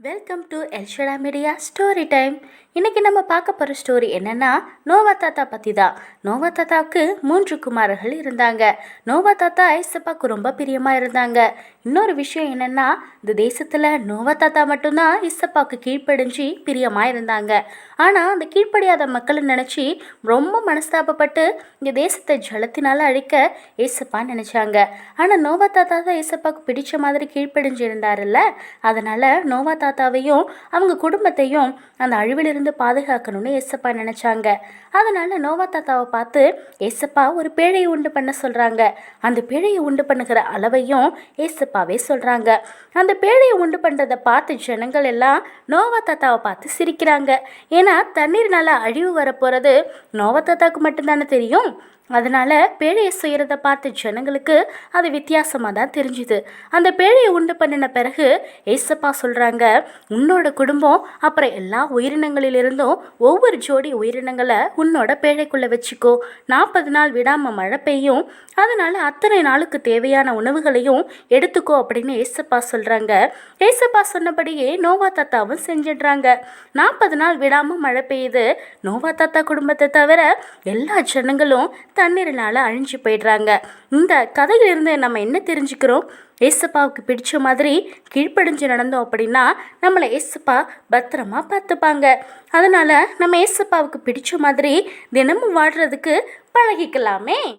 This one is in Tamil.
வெல்கம் டு எல்ஷடா மீடியா ஸ்டோரி டைம் இன்றைக்கி நம்ம பார்க்க போகிற ஸ்டோரி என்னென்னா நோவா தாத்தா பற்றி தான் நோவா தாத்தாவுக்கு மூன்று குமாரர்கள் இருந்தாங்க. நோவா தாத்தா ஐசப்பாவுக்கு ரொம்ப பிரியமாக இருந்தாங்க. இன்னொரு விஷயம் என்னென்னா இந்த தேசத்தில் நோவா தாத்தா மட்டும்தான் இசப்பாவுக்கு கீழ்ப்படிஞ்சு பிரியமாக இருந்தாங்க ஆனால் அந்த கீழ்ப்படியாத மக்களை நினச்சி ரொம்ப மனஸ்தாபப்பட்டு இந்த தேசத்தை ஜலத்தினால் அழிக்க ஏசப்பா நினச்சாங்க. ஆனால் நோவா தாத்தா தான் ஏசப்பாவுக்கு பிடிச்ச மாதிரி கீழ்ப்படிஞ்சு இருந்தாருல்ல அதனால் நோவா தாத்தாவையும் அவங்க குடும்பத்தையும் அந்த அழிவிலிருந்து பாதுகாக்கணும்னு ஏசப்பா நினச்சாங்க. அதனால் நோவா தாத்தாவை பார்த்து ஏசப்பா ஒரு பேழையை உண்டு பண்ண சொல்கிறாங்க அந்த பேழையை உண்டு பண்ணுகிற அளவையும் ஏசப்பா ஏசப்பாவே சொல்கிறாங்க அந்த பேழையை உண்டு பண்ணுறதை பார்த்து ஜனங்கள் எல்லாம் நோவா தாத்தாவை பார்த்து சிரிக்கிறாங்க. ஏன்னா தண்ணீர்னால அழிவு வரப்போகிறது நோவா தாத்தாவுக்கு மட்டும்தானே தெரியும்? அதனால் பேழையை செய்கிறத பார்த்த ஜனங்களுக்கு அது வித்தியாசமாக தான் தெரிஞ்சுது. அந்த பேழையை உண்டு பண்ணின பிறகு ஏசப்பா சொல்கிறாங்க உன்னோட குடும்பம் அப்புறம் எல்லா உயிரினங்களிலிருந்தும் ஒவ்வொரு ஜோடி உயிரினங்களை உன்னோட பேழைக்குள்ளே வச்சுக்கோ. நாற்பது நாள் விடாமல் மழை பெய்யும். அதனால் அத்தனை நாளுக்கு தேவையான உணவுகளையும் எடுத்துக்கோ. அப்படின்னு ஏசப்பா சொல்கிறாங்க ஏசப்பா சொன்னபடியே நோவா தாத்தாவும் செஞ்சிடுறாங்க. நாற்பது நாள் விடாமல் மழை பெய்யுது. நோவா தாத்தா குடும்பத்தை தவிர எல்லா ஜனங்களும் தண்ணீரினால் அழிஞ்சு போயிடுறாங்க. இந்த கதையிலிருந்து நம்ம என்ன தெரிஞ்சுக்கிறோம்? ஏசப்பாவுக்கு பிடிச்ச மாதிரி கீழ்ப்படிஞ்சு நடந்தோம் அப்படின்னா நம்மளை ஏசப்பா பத்திரமா பார்த்துப்பாங்க. அதனால் நம்ம ஏசப்பாவுக்கு பிடிச்ச மாதிரி தினமும் வாழ்கிறதுக்கு பழகிக்கலாமே.